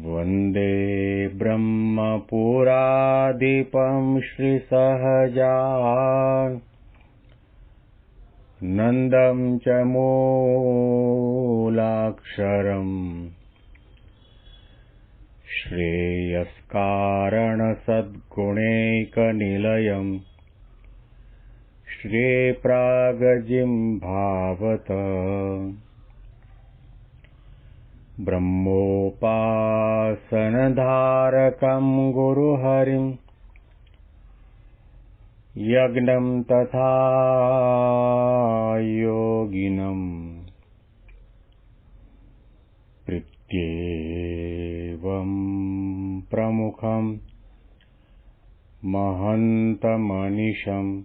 वन्दे ब्रह्मपुराधिपं श्रीसहजा नन्दं च मूलाक्षरम् श्रेयस्कारणसद्गुणैकनिलयम् श्रेयप्रागजिं भावत ब्रह्मोपासनधारकं गुरुहरिं। यज्ञं तथा योगिनम् प्रत्येवं प्रमुखं महन्तमनिशम्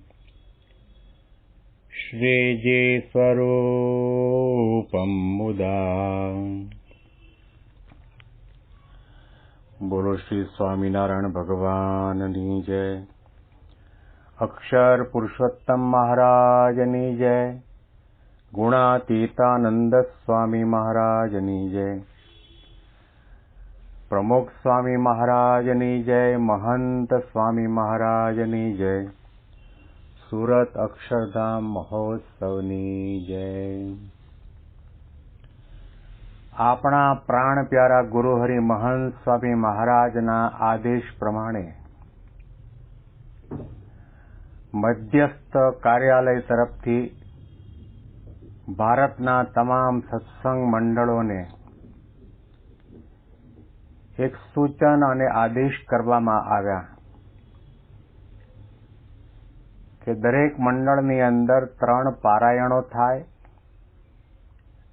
श्रेजे स्वरूपं मुदा બોલો શ્રી સ્વામિનારાયણ ભગવાનની જય. અક્ષર પુરુષોત્તમ મહારાજની જય. ગુણાતીતાનંદ સ્વામી મહારાજની જય. પ્રમુખ સ્વામી મહારાજની જય, મહંત સ્વામી મહારાજની જય. સુરત અક્ષરધામ મહોત્સવની જય. આપણા પ્રાણ પ્યારા ગુરુહરિ મહંત સ્વામી મહારાજના આદેશ પ્રમાણે મધ્યસ્થ કાર્યાલય તરફથી ભારતના તમામ સત્સંગ મંડળોને એક સૂચન અને આદેશ કરવામાં આવ્યા કે દરેક મંડળની અંદર ત્રણ પારાયણો થાય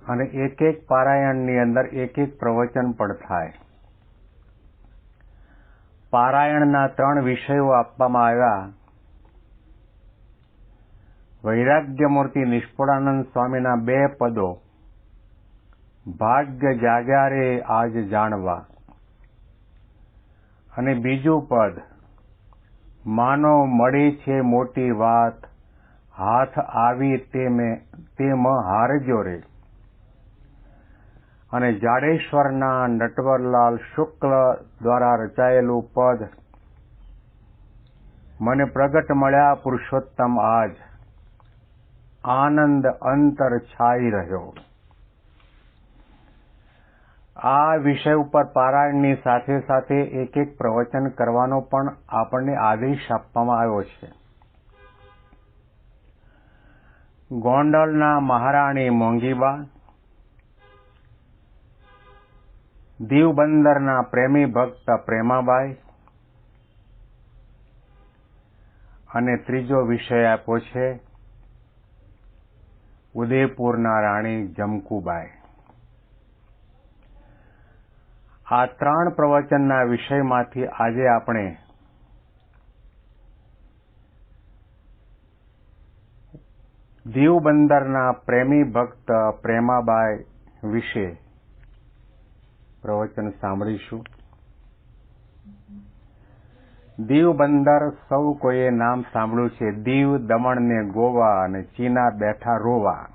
અને એક એક પારાયણની અંદર એક એક પ્રવચન પણ થાય. પારાયણના ત્રણ વિષયો આપવામાં આવ્યા. વૈરાગ્યમૂર્તિ નિષ્ફળાનંદ સ્વામીના બે પદો. ભાગ્ય જાગ્યા રે આજ જાણવા. અને બીજું પદ. માનો મળી છે મોટી વાત. હાથ આવી તે તેમ હારજો રે. અને જાડેશ્વરના નટવરલાલ શુક્લ દ્વારા રચાયેલું પદ મને પ્રગટ મળ્યા, પુરુષોત્તમ, આજ આનંદ અંતર છાઈ રહ્યો. આ વિષય ઉપર પારાયણની સાથે સાથે એક એક પ્રવચન કરવાનો પણ આપણને આદેશ આપવામાં આવ્યો છે. ગોંડલના મહારાણી મોંઘીબા દીવ બંદરના પ્રેમી ભક્ત પ્રેમાબાઈ. અને ત્રીજો વિષય આપ્યો છે, ઉદયપુરના રાણી જમકુબાઈ. આ ત્રણ પ્રવચનના વિષયમાંથી આજે આપણે દીવ બંદરના પ્રેમી ભક્ત પ્રેમાબાઈ વિશે પ્રવચન સાંભળીશું. દીવ બંદર સૌ કોઈએ નામ સાંભળ્યું છે. દીવ દમણ ને ગોવા અને ચીના બેઠા રોવા.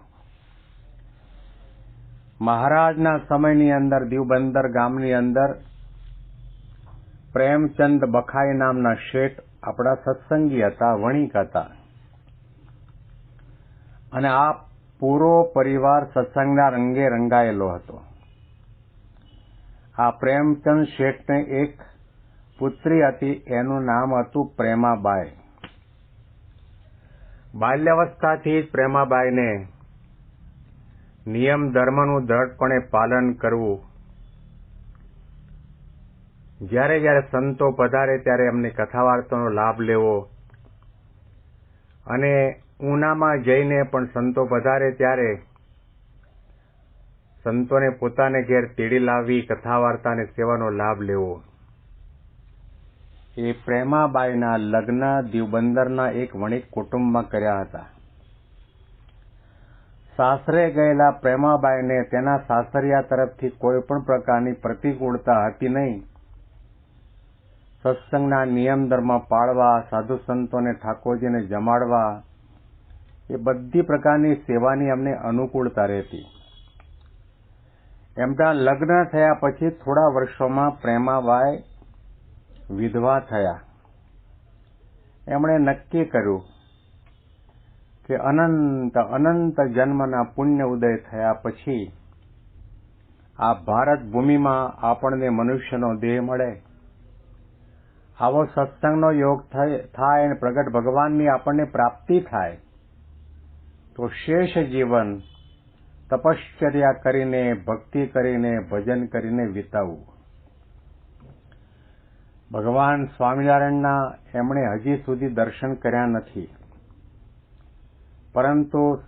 મહારાજના સમયની અંદર દીવ બંદર ગામની અંદર, પ્રેમચંદ બખાઈ નામના શેઠ આપણા સત્સંગી હતા, વણિક હતા. અને આ પૂરો પરિવાર સત્સંગના રંગે રંગાયેલો હતો. આ પ્રેમચંદ શેઠને એક પુત્રી હતી, એનું નામ હતું પ્રેમાબાઈ. બાલ્યાવસ્થાથી જ પ્રેમાબાઈને નિયમ ધર્મનું દ્રઢપણે પાલન કરવું. જ્યારે જ્યારે સંતો પધારે ત્યારે એમની કથા વાર્તાનો લાભ લેવો. અને ઉનામાં જઈને પણ સંતો પધારે ત્યારે સંતોને પોતાને ઘેર તેડી લાવવી કથા વાર્તા સેવાનો લાભ લેવો. એ પ્રેમાબાઈના લગ્ન દીવબંદરના એક વણિક કુટુંબમાં કર્યા હતા. સાસરે ગયેલા પ્રેમાબાઈને તેના સાસરિયા તરફથી કોઈ પણ પ્રકારની પ્રતિકૂળતા હતી નહીં. સત્સંગના નિયમ ધર્મ પાળવા, સાધુ સંતોને ઠાકોરજીને જમાડવા, એ બધી પ્રકારની સેવાની અમને અનુકૂળતા રહેતી. એમના લગ્ન થયા પછી થોડા વર્ષોમાં પ્રેમાબાઈ વિધવા થયા. એમણે નક્કી કર્યું કે અનંત અનંત જન્મના પુણ્ય ઉદય થયા પછી આ ભારત ભૂમિમાં આપણને મનુષ્યનો દેહ મળે. આવો સત્સંગનો યોગ થાય અને પ્રગટ ભગવાનની આપણને પ્રાપ્તિ થાય, તો શેષ જીવન તપશ્ચર્યા કરીને, ભક્તિ કરીને, ભજન કરીને વિતાવવું ભગવાન સ્વામિનારાયણના એમણે હજી સુધી દર્શન કર્યા નથી. પરંતુ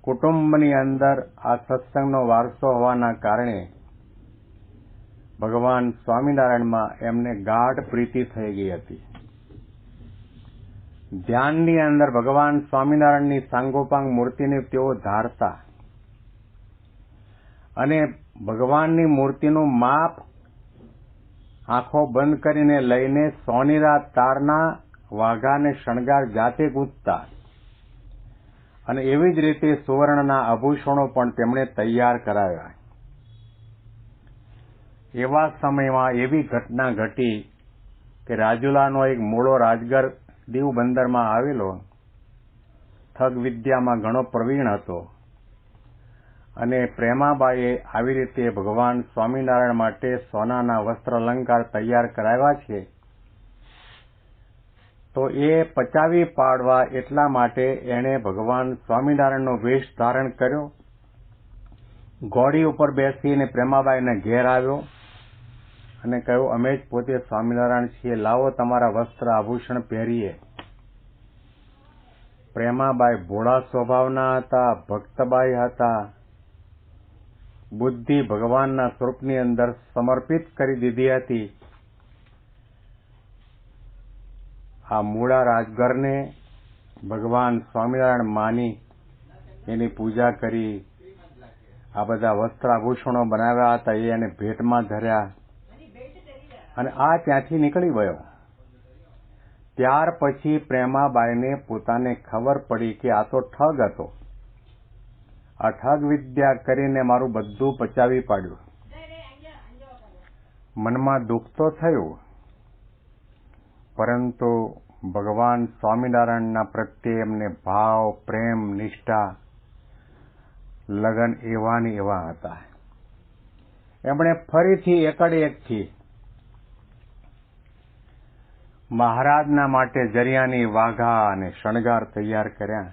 કુટુંબની અંદર આ સત્સંગનો વારસો હોવાના કારણે ભગવાન સ્વામિનારાયણમાં એમને ગાઢ પ્રીતિ થઈ ગઈ હતી. ધ્યાનની અંદર ભગવાન સ્વામિનારાયણની સાંગોપાંગ મૂર્તિને તેઓ ધારતા અને ભગવાનની મૂર્તિનું માપ આંખો બંધ કરીને લઈને સોનેરા તારના વાઘાને શણગાર જાતે ગૂંથતા. અને એવી જ રીતે સુવર્ણના આભૂષણો પણ તેમણે તૈયાર કરાવ્યા. એવા સમયમાં એવી ઘટના ઘટી કે રાજુલાનો એક મૂળો રાજગર દીવ બંદરમાં આવેલો ઠગ વિદ્યામાં ઘણો પ્રવીણ હતો. અને પ્રેમાબાઈએ આવી રીતે ભગવાન સ્વામિનારાયણ માટે સોનાના વસ્ત્ર અલંકાર તૈયાર કરાવ્યા છે. તો એ પચાવી પાડવા એટલા માટે એણે ભગવાન સ્વામિનારાયણનો વેશ ધારણ કર્યો. ઘોડી ઉપર બેસીને પ્રેમાબાઈને ઘેર આવ્યો અને કહ્યું, અમે જ પોતે સ્વામિનારાયણ છીએ. લાવો તમારા વસ્ત્ર આભૂષણ પહેરીએ. પ્રેમાબાઈ ભોળા સ્વભાવના હતા, ભક્તબાઈ હતા. બુદ્ધિ ભગવાનના સ્વરૂપની અંદર સમર્પિત કરી દીધી હતી. આ મૂળા રાજગરને ભગવાન સ્વામિનારાયણ માની એની પૂજા કરી. આ બધા વસ્ત્ર આભૂષણો બનાવ્યા હતા, એ એને ભેટમાં ધર્યા. અને આ ત્યાંથી નીકળી ગયો. ત્યાર પછી પ્રેમાબાઈને પોતાને ખબર પડી કે આ તો ઠગ હતો. આ વિદ્યા કરીને મારું બધું પચાવી પાડ્યું. મનમાં દુઃખ તો થયું, પરંતુ ભગવાન સ્વામિનારાયણના પ્રત્યે એમને ભાવ, પ્રેમ, નિષ્ઠા, લગન એવાની એવા હતા. એમણે ફરીથી એકડે એકથી મહારાજના માટે જરિયાની વાઘા અને શણગાર તૈયાર કર્યા.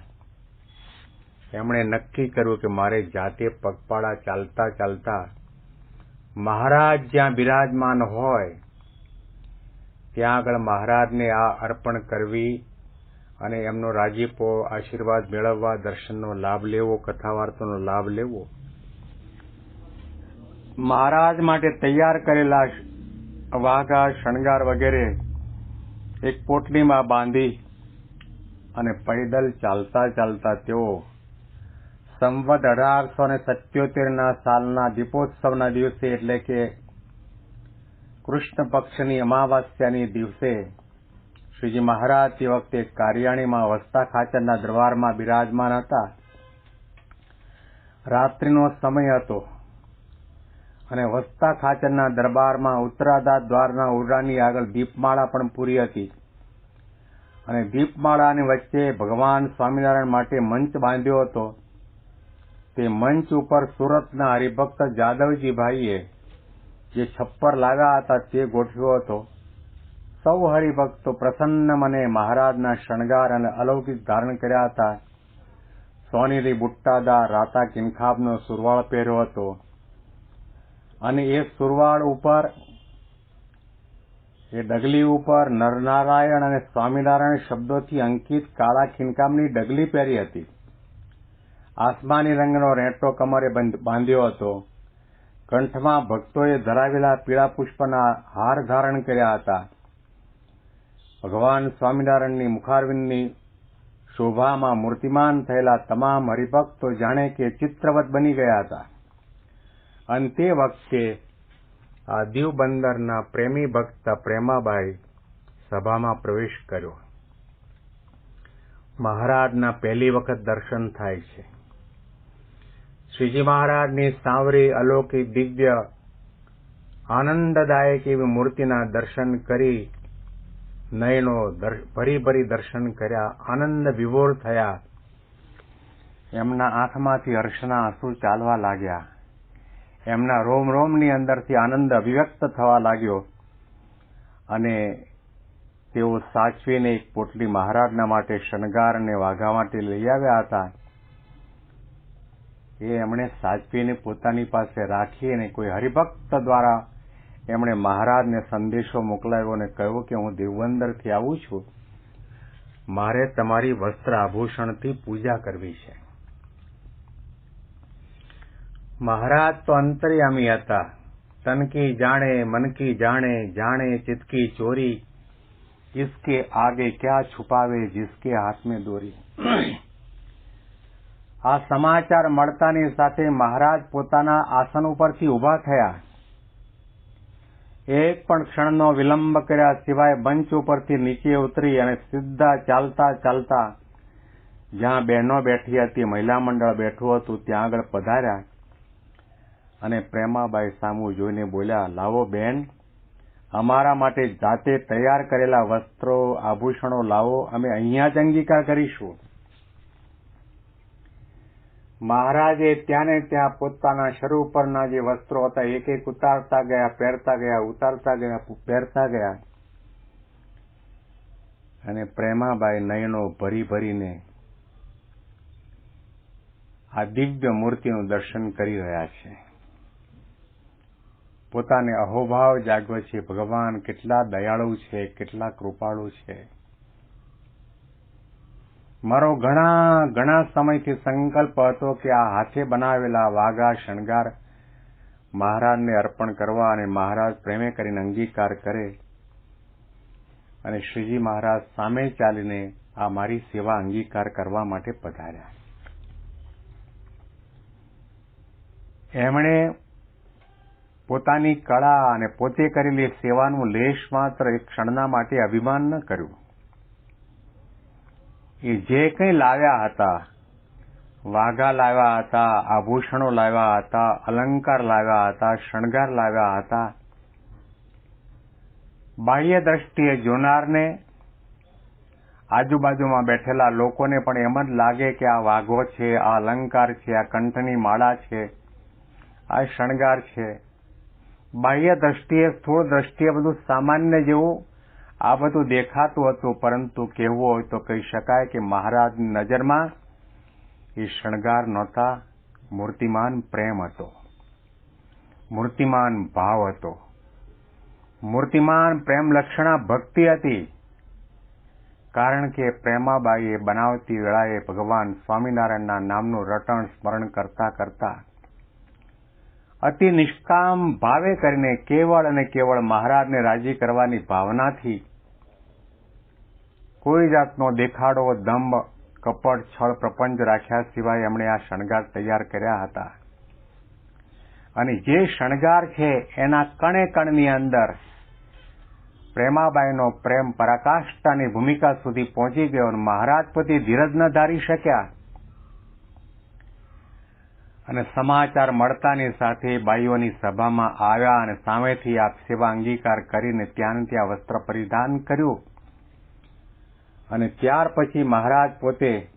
એમણે નક્કી કર્યું કે મારે જાતે પગપાળા ચાલતા ચાલતા મહારાજ જ્યાં બિરાજમાન હોય, ત્યાં આગળ મહારાજને આ અર્પણ કરવી અને એમનો રાજીપો આશીર્વાદ મેળવવા, દર્શનનો લાભ લેવો કથા વાર્તાનો લાભ લેવો. મહારાજ માટે તૈયાર કરેલા વાઘા, શણગાર વગેરે એક પોટલીમાં બાંધી અને પૈદલ ચાલતા ચાલતા તેઓ સંવત અઢારસો ને સત્યોતેરના સાલના દીપોત્સવના દિવસે એટલે કે કૃષ્ણ પક્ષની અમાવાસ્યાની દિવસે શ્રીજી મહારાજ તે વખતે કારિયાણીમાં વસ્તા ખાચરના દરબારમાં બિરાજમાન હતા. રાત્રિનો સમય હતો અને વસ્તા ખાચરના દરબારમાં ઉત્તરાદા દ્વારના ઉરડાની આગળ દીપમાળા પણ પૂરી હતી અને દીપમાળાની વચ્ચે ભગવાન સ્વામિનારાયણ માટે મંચ બાંધ્યો હતો. તે મંચ ઉપર સુરતના હરિભક્ત જાદવજીભાઈએ જે છપ્પર લાવ્યા હતા તે ગોઠવ્યો હતો. સૌ હરિભક્તો પ્રસન્ન મને મહારાજના શણગાર અને અલૌકિક ધારણ કર્યા હતા. સોનેરી બુટ્ટાદાર રાતા કિનખાબનો સુરવાળ પહેર્યો હતો. અને એ સુરવાળ ઉપર, એ ડગલી ઉપર નરનારાયણ અને સ્વામિનારાયણ શબ્દોથી અંકિત કાળા ખીનકામની ડગલી પહેરી હતી. આસમાની રંગનો રેંટો કમરે બાંધ્યો હતો. કંઠમાં ભક્તોએ ધરાવેલા પીળા પુષ્પના હાર ધારણ કર્યા હતા. ભગવાન સ્વામિનારાયણની મુખારવિંદની શોભામાં મૂર્તિમાન થયેલા તમામ હરિભક્તો જાણે કે ચિત્રવત બની ગયા હતા. અને તે વખતે આ દીવ બંદરના પ્રેમી ભક્ત પ્રેમાબાઈ સભામાં પ્રવેશ કર્યો. મહારાજના પહેલી વખત દર્શન થાય છે. શ્રીજી મહારાજની સાંવરી અલૌકિક દિવ્ય આનંદદાયક એવી મૂર્તિના દર્શન કરી નયનો ભરી ભરી દર્શન કર્યા આનંદ વિભોર થયા એમના આંખમાંથી હર્ષના આંસુ ચાલવા લાગ્યા એમના રોમ રોમની અંદરથી આનંદ અભિવ્યક્ત થવા લાગ્યો અને તેઓ સાચવીને એક પોટલી મહારાજના માટે શણગાર અને વાઘા માટે લઈ આવ્યા હતા એ એમણે સાચવીને પોતાની પાસે રાખી અને કોઈ હરિભક્ત દ્વારા એમણે મહારાજને સંદેશો મોકલાયો અને કહ્યું કે હું દેવબંદરથી આવું છું. મારે તમારી વસ્ત્ર આભૂષણથી પૂજા કરવી છે. મહારાજ તો અંતર્યામી હતા. તનકી જાણે મનકી જાણે જાણે ચિતકી ચોરી. કિસકે આગે ક્યાં છુપાવે, જિસકે હાથ મેં દોરી. આ સમાચાર મળતાની સાથે મહારાજ પોતાના આસન ઉપરથી ઊભા થયા. એક પણ ક્ષણનો વિલંબ કર્યા સિવાય બંચ ઉપરથી નીચે ઉતરી અને સીધા ચાલતા ચાલતા જ્યાં બહેનો બેઠી હતી, મહિલા મંડળ બેઠું હતું, ત્યાં આગળ પધાર્યા અને પ્રેમાબાઈ સામુ જોઈને બોલ્યા, લાવો બેન, અમારા માટે જાતે તૈયાર કરેલા વસ્ત્રો, આભૂષણો લાવો, અમે અહીંયા જ અંગીકાર કરીશું. મહારાજે ત્યાંને ત્યાં પોતાના શરૂ પરના જે વસ્ત્રો હતા એક એક ઉતારતા ગયા, પહેરતા ગયા, ઉતારતા ગયા, પહેરતા ગયા. અને પ્રેમાબાઈ નયનો ભરી ભરીને આ દિવ્ય મૂર્તિનું દર્શન કરી રહ્યા છે. પોતાને અહોભાવ જાગ્યો છે, ભગવાન કેટલા દયાળુ છે, કેટલા કૃપાળુ છે. મારો ઘણા ઘણા સમયથી સંકલ્પ હતો કે આ હાથે બનાવેલા વાઘા શણગાર મહારાજને અર્પણ કરવા અને મહારાજ પ્રેમે કરીને અંગીકાર કરે. અને શ્રીજી મહારાજ સામે ચાલીને આ મારી સેવા અંગીકાર કરવા માટે પધાર્યા. એમણે પોતાની કળા અને પોતે કરેલી સેવાનું લેશ માત્ર એક ક્ષણના માટે અભિમાન ન કર્યું. એ જે કંઈ લાવ્યા હતા, વાઘા લાવ્યા હતા, આભૂષણો લાવ્યા હતા, અલંકાર લાવ્યા હતા, શણગાર લાવ્યા હતા, બાહ્ય દ્રષ્ટિએ જોનારને, આજુબાજુમાં બેઠેલા લોકોને પણ એમ જ લાગે કે આ વાઘો છે, આ અલંકાર છે, આ કંઠની માળા છે, આ શણગાર છે. બાહ્ય દ્રષ્ટિએ સ્થૂળ દ્રષ્ટિએ બધું સામાન્ય જેવું આ બધું દેખાતું હતું, પરંતુ કહેવું હોય તો કહી શકાય કે મહારાજની નજરમાં એ શણગાર નહોતા, મૂર્તિમાન પ્રેમ હતો. મૂર્તિમાન ભાવ હતો. મૂર્તિમાન પ્રેમ લક્ષણા ભક્તિ હતી. કારણ કે પ્રેમાબાઈએ બનાવતી વેળાએ ભગવાન સ્વામિનારાયણના નામનું રટણ સ્મરણ કરતા કરતા અતિ નિષ્કામ ભાવે કરીને કેવળ અને કેવળ મહારાજને રાજી કરવાની ભાવનાથી કોઈ જાતનો દેખાડો, દંભ, કપટ, છળ, પ્રપંચ રાખ્યા સિવાય એમણે આ શણગાર તૈયાર કર્યા હતા. અને જે શણગાર છે એના કણે કણની અંદર પ્રેમાબાઈનો પ્રેમ પરાકાષ્ઠાની ભૂમિકા સુધી પહોંચી ગયો અને મહારાજ પતિ ધીરજ ન ધારી શક્યા. અને સમાચાર મળતાની સાથે બાઈઓની સભામાં આવ્યા અને સામેથી આ સેવા અંગીકાર કરીને ત્યાં ત્યાં વસ્ત્ર પરિધાન કર્યું. અને ત્યાર પછી મહારાજ પોતે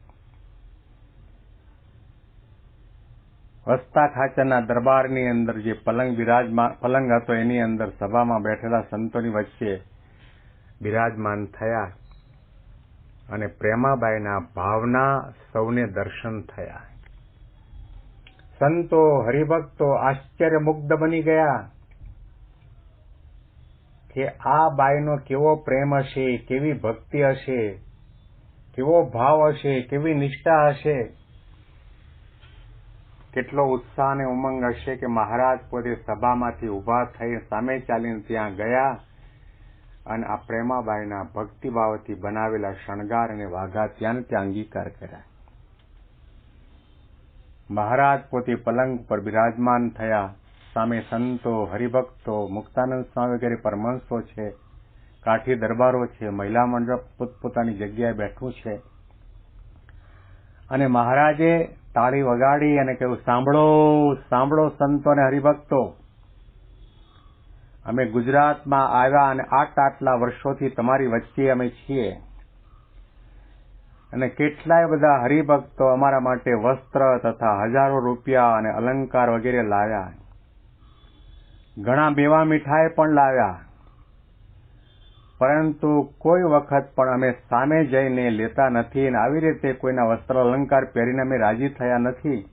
વસ્તા ખાચરના દરબારની અંદર જે પલંગ બિરાજમાન પલંગ હતો એની અંદર સભામાં બેઠેલા સંતોની વચ્ચે બિરાજમાન થયા અને પ્રેમાબાઈના ભાવના સૌને દર્શન થયા. સંતો હરિભક્તો આશ્ચર્યમુગ્ધ બની ગયા કે આ બાઈનો કેવો પ્રેમ હશે, કેવી ભક્તિ હશે, કેવો ભાવ હશે, કેવી નિષ્ઠા હશે. કેટલો ઉત્સાહ અને ઉમંગ હશે કે મહારાજ પોતે સભામાંથી ઊભા થઈ સામે ચાલીને ત્યાં ગયા અને આ પ્રેમાબાઈના ભક્તિભાવથી બનાવેલા શણગાર અને વાઘા ત્યાં ત્યાં અંગીકાર કર્યા. મહારાજ પોતે પલંગ પર બિરાજમાન થયા. સામે સંતો, હરિભક્તો, મુક્તાનંદ સ્વામી વગેરે પરમહંસો છે. કાઠી દરબારો છે. મહિલા મંડળ પોતપોતાની જગ્યાએ બેઠું છે. અને મહારાજે તાળી વગાડી અને કહ્યું, સાંભળો સાંભળો સંતો અને હરિભક્તો. અમે ગુજરાતમાં આવ્યા અને આટલા આટલા વર્ષોથી તમારી વચ્ચે અમે છીએ. અને કેટલાય બધા હરિભક્તો અમારા માટે વસ્ત્ર તથા હજારો રૂપિયા અને અલંકાર વગેરે લાવ્યા ઘણા મેવા મીઠાઈ પણ લાવ્યા પરંતુ કોઈ વખત પણ અમે સામે જઈને લેતા નથી અને આવી રીતે કોઈના વસ્ત્ર અલંકાર પહેરીને અમે રાજી થયા નથી.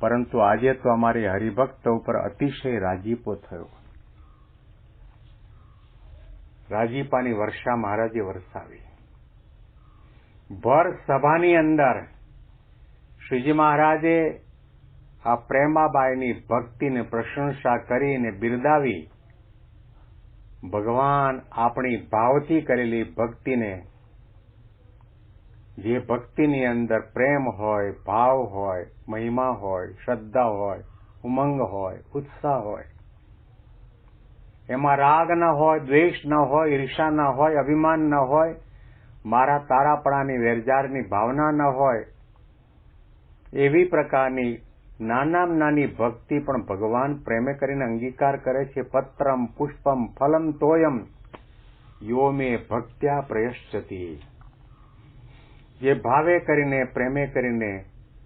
પરંતુ આજે તો અમારી હરિભક્ત ઉપર અતિશય રાજીપો થયો. રાજીપાની વર્ષા મહારાજે વરસાવી. ભર સભાની અંદર શ્રીજી મહારાજે આ પ્રેમાબાઈની ભક્તિને પ્રશંસા કરીને બિરદાવી ભગવાન આપણી ભાવથી કરેલી ભક્તિને, જે ભક્તિની અંદર પ્રેમ હોય, ભાવ હોય, મહિમા હોય, શ્રદ્ધા હોય, ઉમંગ હોય, ઉત્સાહ હોય, એમાં રાગ ન હોય, દ્વેષ ન હોય, ઈર્ષા ન હોય, અભિમાન ન હોય મારા તારાપણાની વેરજારની ભાવના ન હોય, એવી પ્રકારની નાનામાં નાની ભક્તિ પણ ભગવાન પ્રેમે કરીને અંગીકાર કરે છે. પત્રમ, પુષ્પમ, ફલમ, તોયમ યો મે ભક્ત્યા પ્રયશ્ચતી. જે ભાવે કરીને, પ્રેમે કરીને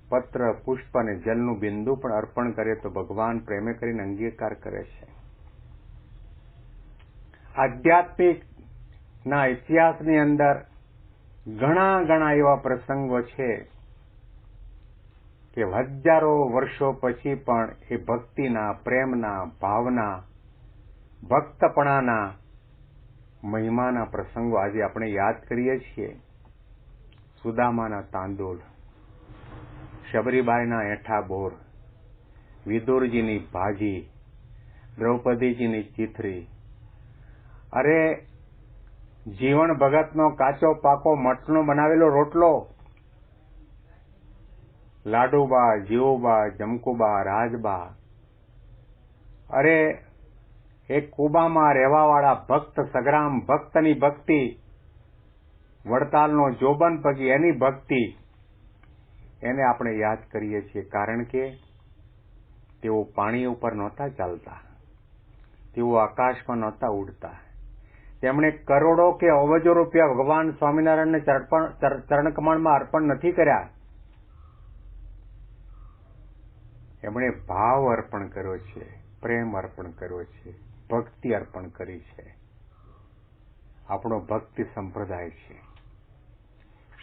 પત્ર, પુષ્પ અને જલનું બિંદુ પણ અર્પણ કરે તો ભગવાન પ્રેમે કરીને અંગીકાર કરે છે. આધ્યાત્મિક ના ઇતિહાસની અંદર ઘણા ઘણા એવા પ્રસંગો છે કે હજારો વર્ષો પછી પણ એ ભક્તિના, પ્રેમના, ભાવના, ભક્તપણાના મહિમાના પ્રસંગો આજે આપણે યાદ કરીએ છીએ. સુદામાના તાંદુલ શબરીબાઈના એઠા બોર, વિદુરજીની ભાજી, દ્રૌપદીજીની ચીથરી. અરે જીવન ભગતનો કાચો પાકો મઠનો બનાવેલો રોટલો. લાડુબા, જીવુબા, જમકુબા, રાજબા. અરે, એ કુબામાં રહેવાવાળા ભક્ત, સગ્રામ ભક્તની ભક્તિ, વડતાલનો જોબન પગી એની ભક્તિ, એને આપણે યાદ કરીએ છીએ કારણ કે તેઓ પાણી ઉપર નહોતા ચાલતા. તેઓ આકાશમાં નહોતા ઉડતા. તેમણે કરોડો કે અવજો રૂપિયા ભગવાન સ્વામિનારાયણને ચરણકમળમાં અર્પણ નથી કર્યા. એમણે ભાવ અર્પણ કર્યો છે, પ્રેમ અર્પણ કર્યો છે, ભક્તિ અર્પણ કરી છે. આપણો ભક્તિ સંપ્રદાય છે.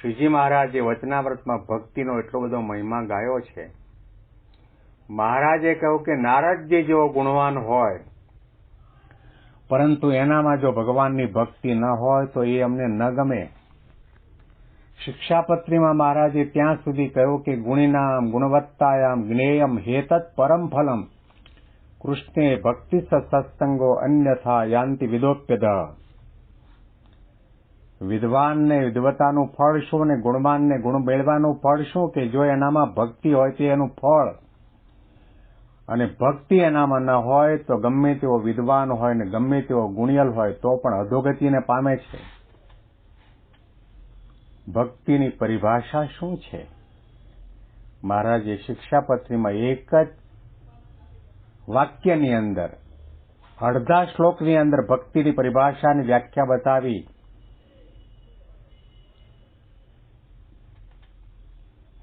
શ્રીજી મહારાજે વચનાવ્રતમાં ભક્તિનો એટલો બધો મહિમા ગાયો છે. મહારાજે કહ્યું કે નારદજી જેવો ગુણવાન હોય પરંતુ એનામાં જો ભગવાનની ભક્તિ ન હોય, તો એ અમને ન ગમે. શિક્ષાપત્રીમાં મહારાજે ત્યાં સુધી કહ્યું કે ગુણિનામ, ગુણવત્તાયામ, જ્ઞેયમ હેતત પરમ ફલમ. કૃષ્ણે ભક્તિ સત્સંગો અન્યથા યાંતિ વિદોપ્યદ વિદ્વાનને વિદવતાનું ફળ શું ને ગુણવાનને ગુણ મેળવાનું ફળ શું કે જો એનામાં ભક્તિ હોય તો એનું ફળ? અને ભક્તિ એનામાં ન હોય તો ગમે તેવો વિદ્વાન હોય ને ગમે તેવો ગુણિયલ હોય તો પણ અધોગતિને પામે છે. ભક્તિની પરિભાષા શું છે? મહારાજે શિક્ષાપત્રીમાં એક જ વાક્યની અંદર, અડધા શ્લોકની અંદર ભક્તિની પરિભાષાની વ્યાખ્યા બતાવી.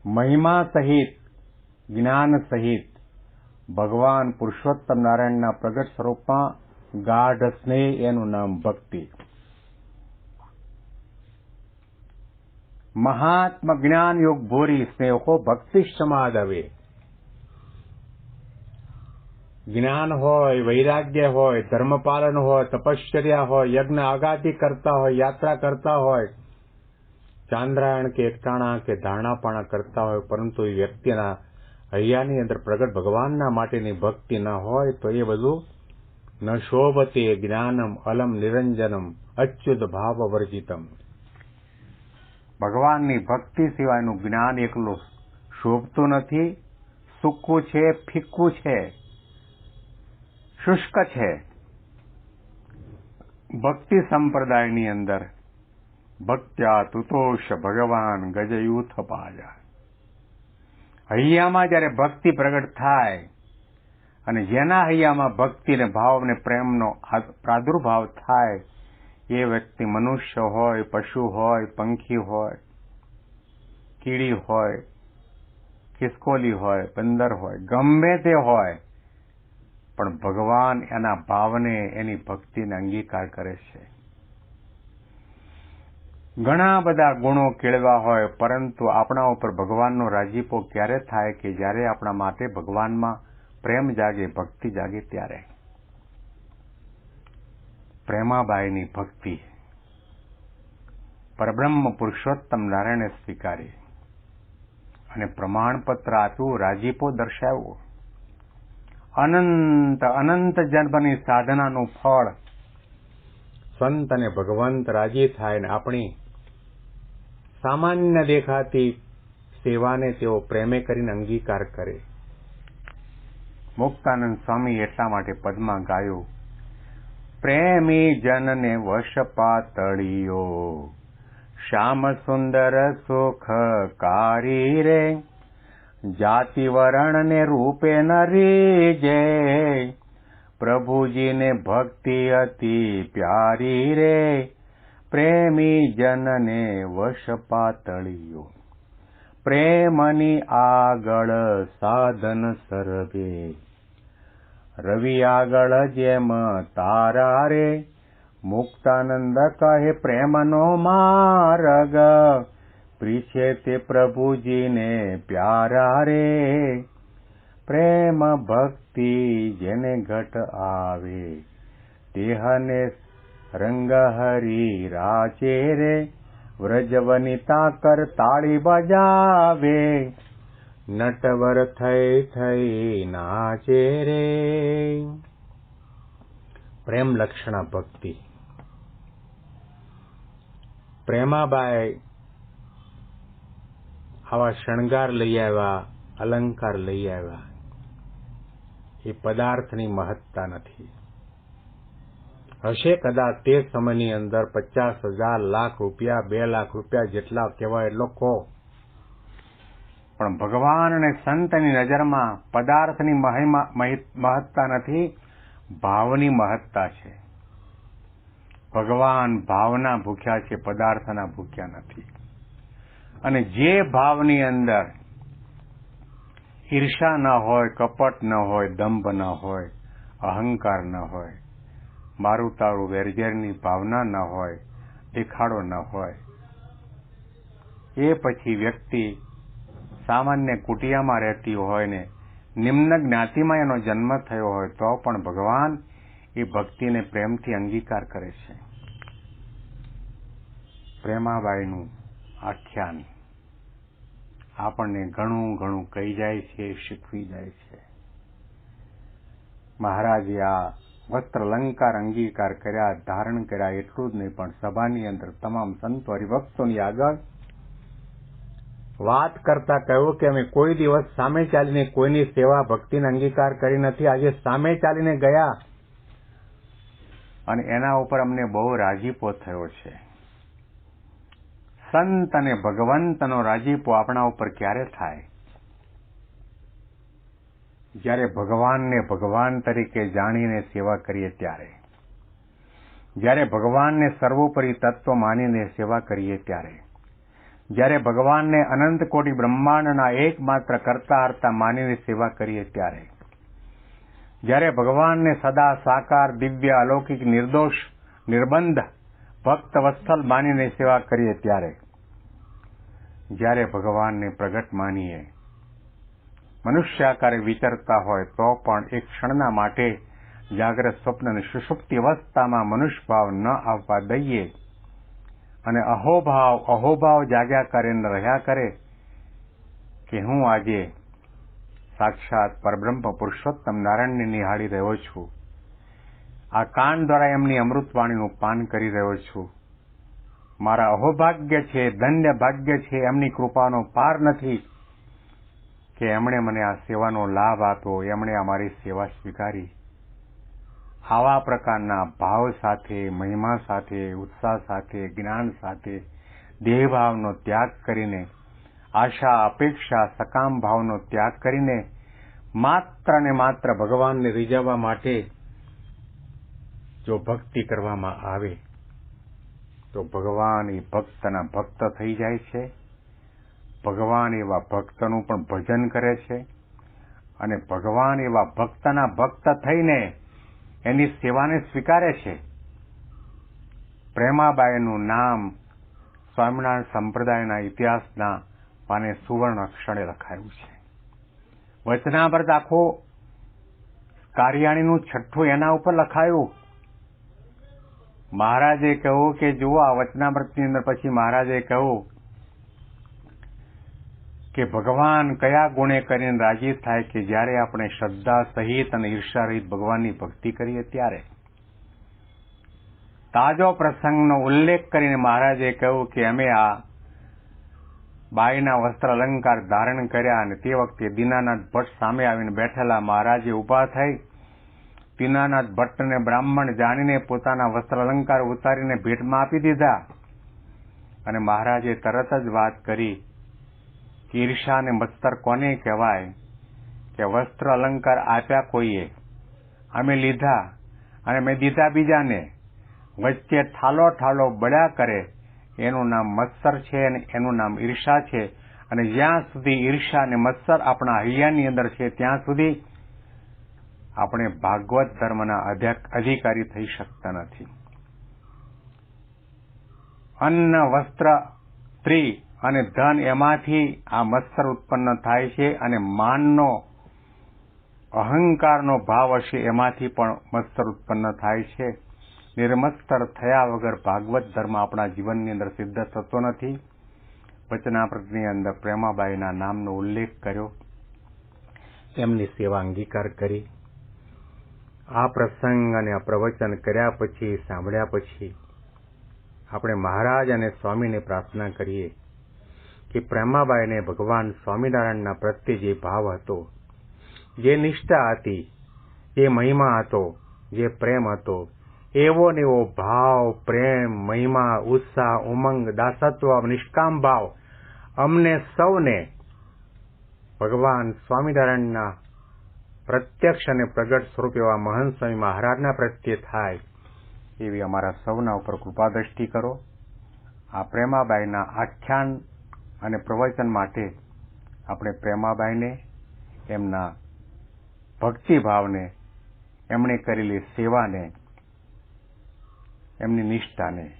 મહિમા સહિત, જ્ઞાન સહિત ભગવાન પુરુષોત્તમ નારાયણના પ્રગટ સ્વરૂપમાં ગાઢ સ્નેહ એનું નામ ભક્તિ. મહાત્મ જ્ઞાન યોગ ભોરી સ્નેહો ભક્તિ સમાદવે. જ્ઞાન હોય, વૈરાગ્ય હોય, ધર્મપાલન હોય, તપશ્ચર્યા હોય, યજ્ઞ આગાતી કરતા હોય, યાત્રા કરતા હોય, ચાંદ્રાયણ કે એકટાણા કે ધારણાપાણા કરતા હોય, પરંતુ એ વ્યક્તિના હૈયાની અંદર પ્રગટ ભગવાનના માટેની ભક્તિ ન હોય તો એ બધું ન શોભતે જ્ઞાનમ અલમ નિરંજનમ અચ્યુત ભાવ વર્જિતમ ભગવાનની ભક્તિ સિવાયનું જ્ઞાન એકલું શોભતું નથી, સૂકું છે, ફિક્કું છે, શુષ્ક છે. ભક્તિ સંપ્રદાયની અંદર ભક્ત્યા તુતોષ ભગવાન ગજયુથ પાયા. હૈયામાં જ્યારે ભક્તિ પ્રગટ થાય અને જેના હૈયામાં ભક્તિ ને ભાવ અને પ્રેમનો પ્રાદુર્ભાવ થાય, એ વ્યક્તિ મનુષ્ય હોય, પશુ હોય, પંખી હોય, કીડી હોય ખિસકોલી હોય, બંદર હોય, ગમે તે હોય, પણ ભગવાન એના ભાવને, એની ભક્તિને અંગીકાર કરે છે. ઘણા બધા ગુણો કેળવા હોય, પરંતુ આપણા ઉપર ભગવાનનો રાજીપો ક્યારે થાય કે જ્યારે આપણા માટે ભગવાનમાં પ્રેમ જાગે, ભક્તિ જાગે ત્યારે? પ્રેમાબાઈની ભક્તિ. પરબ્રહ્મ પુરુષોત્તમ નારાયણે સ્વીકારી અને પ્રમાણપત્ર આપ્યું, રાજીપો દર્શાવ્યો. અનંત અનંત જન્મની સાધનાનું ફળ. સંત અને ભગવંત રાજી થાય ને આપણી સામાન્ય દેખાતી સેવાને તેઓ પ્રેમે કરીને અંગીકાર કરે. મુક્તાનંદ સ્વામી એટલા માટે પદમાં ગાયું, પ્રેમી જનને વશ પાતળીઓ શ્યામ સુંદર સુખ કારી રે જાતિ વરણ ને રૂપે નરી જે પ્રભુજીને ભક્તિ અતિ પ્યારી રે પ્રેમી જનને વશ પાતળીયો પ્રેમની આગળ સાધન સર્વે. રવિ આગળ જેમ તારા રે, મુક્તાનંદ કહે પ્રેમનો માર્ગ. પ્રીછે તે પ્રભુજીને પ્યારા રે. પ્રેમ ભક્તિ જેને ઘટ આવે, તેહને રંગ હરી રાચે રે વ્રજવનિતા કર તાળી બજાવે નટવર થઈ થઈ નાચે રે પ્રેમ લક્ષણા ભક્તિ પ્રેમાબાઈ આવા શણગાર લઈ આવ્યા અલંકાર લઈ આવ્યા એ પદાર્થની મહત્તા નથી હશે? કદાચ તે સમયની અંદર પચાસ હજાર લાખ રૂપિયા, બે લાખ રૂપિયા જેટલા કહેવાય લોકો. પણ ભગવાન અને સંતની નજરમાં પદાર્થની મહત્તા નથી, ભાવની મહત્તા છે. ભગવાન ભાવના ભૂખ્યા છે, પદાર્થના ભૂખ્યા નથી. અને જે ભાવની અંદર ઈર્ષા ન હોય, કપટ ન હોય, દંભ ન હોય, અહંકાર ન હોય મારું તારું વેરઝેરની ભાવના ન હોય, દેખાડો ન હોય. એ પછી વ્યક્તિ સામાન્ય કુટિયામાં રહેતી હોય ને નિમ્ન જ્ઞાતિમાં એનો જન્મ થયો હોય તો પણ ભગવાન એ ભક્તિને પ્રેમથી અંગીકાર કરે છે. પ્રેમાબાઈનું આખ્યાન આપણને ઘણું ઘણું કહી જાય છે, શીખવી જાય છે. મહારાજે આ વસ્ત્ર અલંકાર અંગીકાર કર્યા, ધારણ કર્યા એટલું જ નહીં, પણ સભાની અંદર તમામ સંતો હરિભક્તોની આગળ વાત કરતા કહ્યું કે અમે કોઈ દિવસ સામે ચાલીને કોઈની સેવા, ભક્તિને અંગીકાર કરી નથી. આજે સામે ચાલીને ગયા અને એના ઉપર અમને બહુ રાજીપો થયો છે. સંત અને ભગવંતનો રાજીપો આપણા ઉપર ક્યારે થાય? જ્યારે ભગવાનને ભગવાન તરીકે જાણીને સેવા કરીએ ત્યારે. જ્યારે ભગવાનને સર્વોપરી તત્વ માનીને સેવા કરીએ ત્યારે. જ્યારે ભગવાનને અનંત કોટી બ્રહ્માંડના એકમાત્ર કરતા હર્તા માનીને સેવા કરીએ ત્યારે. જ્યારે ભગવાનને સદા સાકાર, દિવ્ય, અલૌકિક, નિર્દોષ, નિર્બંધ, ભક્ત, વત્સલ માનીને સેવા કરીએ ત્યારે. જ્યારે ભગવાનને પ્રગટ માનીએ મનુષ્યાકારે વિચરતા હોય તો પણ એક ક્ષણના માટે જાગ્રત સ્વપ્ન અને સુષુપ્તિ અવસ્થામાં મનુષ્યભાવ ન આવવા દઈએ. અને અહોભાવ અહોભાવ જાગ્યા કરે ને રહ્યા કરે કે હું આજે સાક્ષાત પરબ્રહ્મ પુરુષોત્તમ નારાયણને નિહાળી રહ્યો છું. આ કાન દ્વારા એમની અમૃતવાણીનું પાન કરી રહ્યો છું. મારા અહોભાગ્ય છે, ધન્ય ભાગ્ય છે, એમની કૃપાનો પાર નથી. કે એમણે મને આ સેવાનો લાભ આપ્યો, એમણે અમારી સેવા સ્વીકારી. આવા પ્રકારના ભાવ સાથે, મહિમા સાથે, ઉત્સાહ સાથે, જ્ઞાન સાથે, દેહભાવનો ત્યાગ કરીને, આશા, અપેક્ષા, સકામ ભાવનો ત્યાગ કરીને, માત્ર ને માત્ર ભગવાનને રીઝવવા માટે જો ભક્તિ કરવામાં આવે, તો ભગવાન એ ભક્તના ભક્ત થઈ જાય છે. ભગવાન એવા ભક્તનું પણ ભજન કરે છે અને ભગવાન એવા ભક્તના ભક્ત થઈને એની સેવાને સ્વીકારે છે. પ્રેમાબાઈનું નામ સ્વામિનારાયણ સંપ્રદાયના ઇતિહાસના પાને સુવર્ણ અક્ષરે લખાયું છે. વચનામૃત આખો કારિયાણીનું છઠ્ઠું એના ઉપર લખાયું. મહારાજે કહ્યું કે જુઓ આ વચનામૃતની અંદર પછી મહારાજે કહ્યું કે ભગવાન કયા ગુણે કરીને રાજી થાય કે જ્યારે આપણે શ્રદ્ધા સહિત અને ઈર્ષા રહિત ભગવાનની ભક્તિ કરીએ ત્યારે? તાજો પ્રસંગનો ઉલ્લેખ કરીને મહારાજે કહ્યું કે અમે આ બાઈના વસ્ત્ર અલંકાર ધારણ કર્યા અને તે વખતે દીનાનાથ ભટ્ટ સામે આવીને બેઠેલા મહારાજે ઊભા થઈ દીનાનાથ ભટ્ટને બ્રાહ્મણ જાણીને પોતાના વસ્ત્ર અલંકાર ઉતારીને ભેટમાં આપી દીધા. અને મહારાજે તરત જ વાત કરી ઈર્ષા અને મત્સર કોને કહેવાય? કે વસ્ત્ર અલંકાર આપ્યા કોઈએ? અમે લીધા અને મેં દીધા બીજાને. વચ્ચે ઠાલો ઠાલો બળ્યા કરે. એનું નામ મત્સર છે અને એનું નામ ઈર્ષા છે. અને જ્યાં સુધી ઈર્ષા અને મત્સર આપણા હૈયાની અંદર છે, ત્યાં સુધી આપણે ભાગવત ધર્મના અધિકારી થઈ શકતા નથી. અન્ન, વસ્ત્ર, સ્ત્રી અને ધન એમાંથી આ મત્સર ઉત્પન્ન થાય છે અને માનનો અહંકારનો ભાવ હશે એમાંથી પણ મત્સર ઉત્પન્ન થાય છે. નિર્મત્સર થયા વગર ભાગવત ધર્મ આપણા જીવનની અંદર સિદ્ધ થતો નથી. વચનાપ્રતની અંદર પ્રેમાબાઈના નામનો ઉલ્લેખ કર્યો. એમની સેવા અંગીકાર કરી. આ પ્રસંગ અને આ પ્રવચન કર્યા પછી, સાંભળ્યા પછી, આપણે મહારાજ અને સ્વામીને પ્રાર્થના કરીએ. કે પ્રેમાબાઈને ભગવાન સ્વામિનારાયણના પ્રત્યે જે ભાવ હતો, જે નિષ્ઠા હતી જે મહિમા હતો, જે પ્રેમ હતો, એવો ને એવો ભાવ, પ્રેમ, મહિમા, ઉત્સાહ, ઉમંગ, દાસત્વ, નિષ્કામ ભાવ અમને સૌને ભગવાન સ્વામિનારાયણના પ્રત્યક્ષ અને પ્રગટ સ્વરૂપ એવા મહંત સ્વામી મહારાજના પ્રત્યે થાય એવી અમારા સૌના ઉપર કૃપા દ્રષ્ટિ કરો. આ પ્રેમાબાઈના આખ્યાન અને પ્રવચન માટે આપણે પ્રેમાબાઈને, એમના ભક્તિભાવને, એમણે કરેલી સેવાને, એમની નિષ્ઠાને,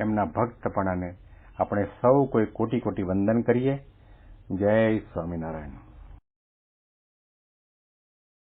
એમના ભક્તપણાને આપણે સૌ કોઈ કોટી કોટી વંદન કરીએ. જય સ્વામિનારાયણ.